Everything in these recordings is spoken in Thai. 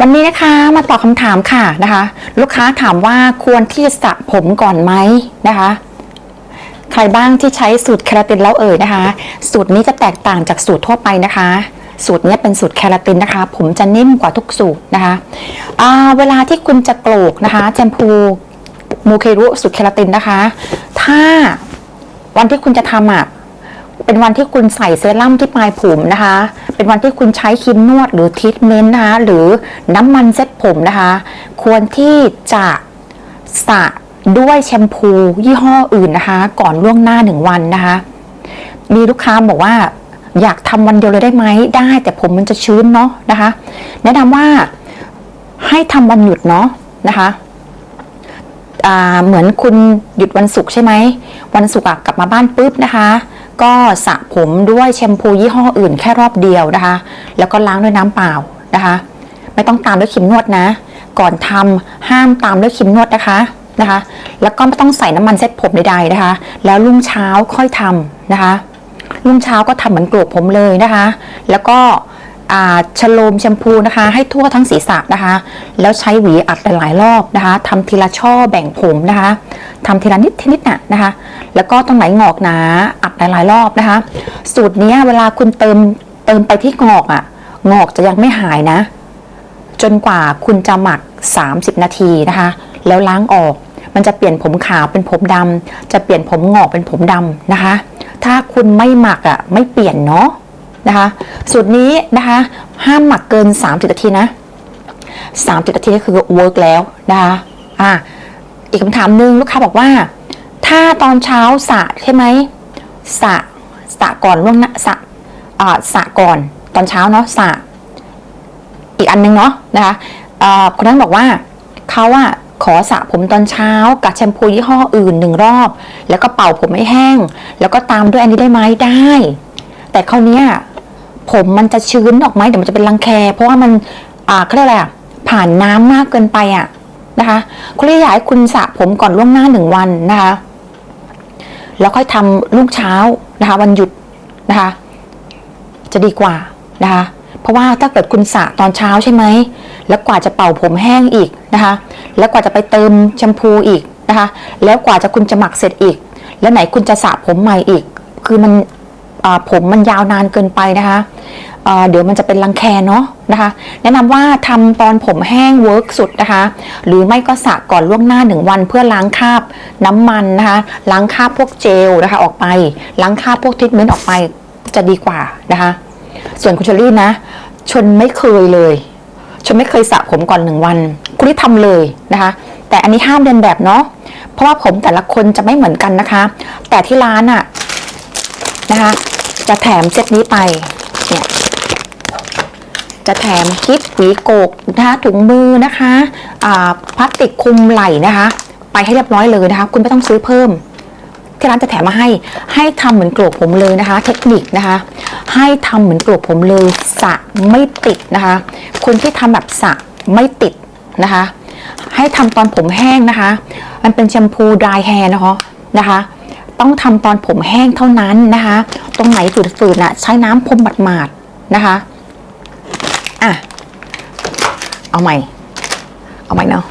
วันนี้นะคะมาตอบคำถามค่ะนะคะ ลูกค้าถามว่าควรที่จะสระผมก่อนไหมนะคะ ใครบ้างที่ใช้สูตรแคราตินแล้วเอ่ยนะคะ สูตรนี้จะแตกต่างจากสูตรทั่วไปนะคะ สูตรนี้เป็นสูตรแคราตินนะคะ ผมจะนิ่มกว่าทุกสูตรนะคะเวลาที่คุณจะโกรกนะคะแชมพูมูเครุสูตรแคราตินนะคะ ถ้าวันที่คุณจะทำอะเป็นวันที่คุณใส่เซรั่มที่ปลายผมนะคะ เป็นวันที่คุณใช้ครีมนวดหรือทรีทเมนต์นะคะหรือน้ำมันเซ็ตผมนะคะ ควรที่จะสระด้วยแชมพูยี่ห้ออื่นนะคะ ก่อนล่วงหน้าหนึ่งวันนะคะ มีลูกค้าบอกว่าอยากทำวันเดียวเลยได้ไหมได้ แต่ผมมันจะชื้นเนาะนะคะ แนะนำว่าให้ทำวันหยุดเนาะนะคะเหมือนคุณหยุดวันศุกร์ใช่ไหม วันศุกร์กลับมาบ้านปุ๊บนะคะ ก็สระผมด้วยแชมพูยี่ห้ออื่นแค่รอบเดียวนะคะ แล้วก็ล้างด้วยน้ำเปล่านะคะ ไม่ต้องตามด้วยครีมนวดนะ ก่อนทำห้ามตามด้วยครีมนวดนะคะนะคะ แล้วก็ไม่ต้องใส่น้ำมันเซ็ตผมใดๆนะคะ แล้วรุ่งเช้าค่อยทำนะคะ รุ่งเช้าก็ทำเหมือนโกรกผมเลยนะคะ แล้วก็ ชโลมแชมพูนะคะ ให้ทั่วทั้งศีรษะนะคะ แล้วใช้หวีอัดหลายๆรอบนะคะทำทีละช่อแบ่งผมนะคะทำทีละนิดทีนิดน่ะนะคะ แล้วก็ตรงไหนงอกหนาอัดหลายๆรอบนะคะ สูตรนี้เวลาคุณเติมเติมไปที่งอกอะ่ะ งอกจะยังไม่หายนะ จนกว่าคุณจะหมัก 30 นาทีนะคะ แล้วล้างออก มันจะเปลี่ยนผมขาวเป็นผมดำจะเปลี่ยนผมงอกเป็นผมดำนะคะ ถ้าคุณไม่หมักอะ่ะไม่เปลี่ยนเนาะ นะคะสูตรนี้นะคะห้ามหมักเกิน 30นาทีนะ30นาทีก็คือเวิร์กแล้วนะคะอะอีกคำถามหนึ่งลูกค้าบอกว่า ถ้าตอนเช้าสระใช่ไหมสระสระก่อนล่วงหน้าสระอ่าสระก่อนตอนเช้าเนาะสระอีกอันนึงเนาะนะคะอ่อคนนั้นบอกว่าเขาอะขอสระผมตอนเช้ากับแชมพูยี่ห้ออื่นหนึ่งรอบ แล้วก็เป่าผมให้แห้ง แล้วก็ตามด้วยอันนี้ได้ไหมได้ แต่คราวนี้ ผมมันจะชื้นออกไหมเดี๋ยวมันจะเป็นรังแค เพราะว่ามันอ่าเขาเรียกอะไรอะผ่านน้ำมากเกินไปอะนะคะคุณเลยอยากให้คุณสระผมก่อนล่วงหน้าหนึ่งวันนะคะแล้วค่อยทำลูกเช้านะคะวันหยุดนะคะ จะดีกว่านะคะเพราะว่าถ้าเกิดคุณสระตอนเช้าใช่ไหมแล้วกว่าจะเป่าผมแห้งอีกนะคะ แล้วกว่าจะไปเติมแชมพูอีกนะคะ แล้วกว่าจะคุณจะหมักเสร็จอีก แล้วไหนคุณจะสระผมใหม่อีก คือมันอ่าผมมันยาวนานเกินไปนะคะ เดี๋ยวมันจะเป็นรังแคเนาะนะคะ แนะนำว่าทำตอนผมแห้งเวิร์กสุดนะคะ หรือไม่ก็สระก่อนล่วงหน้าหนึ่งวัน เพื่อล้างคราบน้ำมันนะคะ ล้างคราบพวกเจลนะคะออกไป ล้างคราบพวกทรีทเมนต์ออกไปจะดีกว่านะคะ ส่วนคุณเชอรี่นะ ชนไม่เคยเลย ชนไม่เคยสระผมก่อนหนึ่งวัน คุณที่ทำเลยนะคะ แต่อันนี้ห้ามเรียนแบบเนาะเพราะว่าผมแต่ละคนจะไม่เหมือนกันนะคะ แต่ที่ร้านอะนะคะ จะแถมเซตนี้ไป จะแถมคลิปหวีโกกนะคะถุงมือนะคะพลาสติกคุมไหล่นะคะ ไปให้เรียบร้อยเลยนะคะ คุณไม่ต้องซื้อเพิ่ม ที่ร้านจะแถมมาให้ให้ทำเหมือนโกรกผมเลยนะคะ เทคนิคนะคะ ให้ทำเหมือนโกรกผมเลยสระไม่ติดนะคะคนที่ทำแบบสระไม่ติดนะคะ ให้ทำตอนผมแห้งนะคะ มันเป็นแชมพูดรายแฮร์นะคะนะคะต้องทำตอนผมแห้งเท่านั้นนะคะ ตรงไหนฝืดๆน่ะใช้น้ำพรมหมาดๆนะคะ เอาใหม่ เอาใหม่เนาะ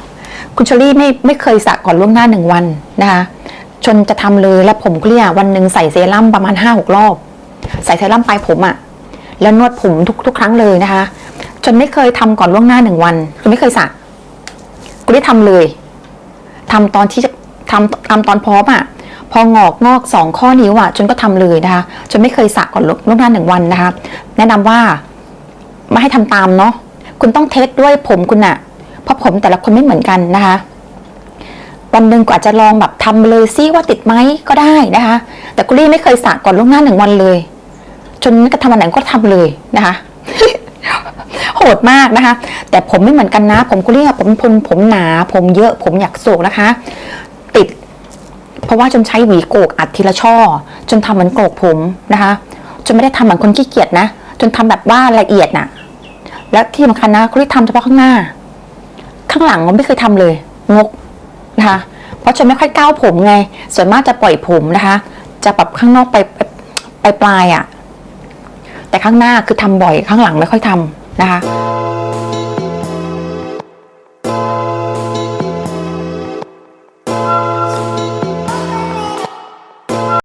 คุณเชอรี่ไม่ไม่เคยสระก่อนล่วงหน้าหนึ่งวันนะคะชนจะทำเลยแล้วผมเกลี้ยวันหนึ่งใส่เซรั่มประมาณห้าหกรอบ ใส่เซรั่มปลายผมอะแล้วนวดผมทุกทุกครั้งเลยนะคะจนไม่เคยทำก่อนล่วงหน้าหนึ่งวันคุณไม่เคยสระคุณได้ทำเลยทำตอนที่จะทำทำตอนพร้อมอะพองอกงอกสองข้อนิ้วอะจนก็ทำเลยนะคะจนไม่เคยสระก่อนล่วงหน้าหนึ่งวันนะคะ แนะนำว่าไม่ให้ทำตามเนาะ คุณต้องเทสด้วยผมคุณอะเพราะผมแต่ละคนไม่เหมือนกันนะคะ วันหนึ่งก็อาจจะลองแบบทำเลยซิว่าติดไหมก็ได้นะคะ แต่กุลี่ไม่เคยสระก่อนล่วงหน้าหนึ่งวันเลย จนกระทำวันไหนก็ทำเลยนะคะโหดมากนะคะ แต่ผมไม่เหมือนกันนะ ผมกุลี่อะผมผมผมหนา ผมเยอะ ผมอยากโศกนะคะ ติด เพราะว่าจนใช้หวีโกกอัดทีละช่อ จนทำเหมือนโกกผมนะคะ จนไม่ได้ทำเหมือนคนขี้เกียจนะ จนทำแบบว่าละเอียดน่ะ และที่สำคัญนะคุณที่ทำเฉพาะข้างหน้า ข้างหลังเราไม่เคยทำเลย งกนะคะ เพราะฉันไม่ค่อยก้าวผมไง ส่วนมากจะปล่อยผมนะคะ จะปรับข้างนอกไปไปปลายอะ่ะ แต่ข้างหน้าคือทำบ่อยข้างหลังไม่ค่อยทำนะคะ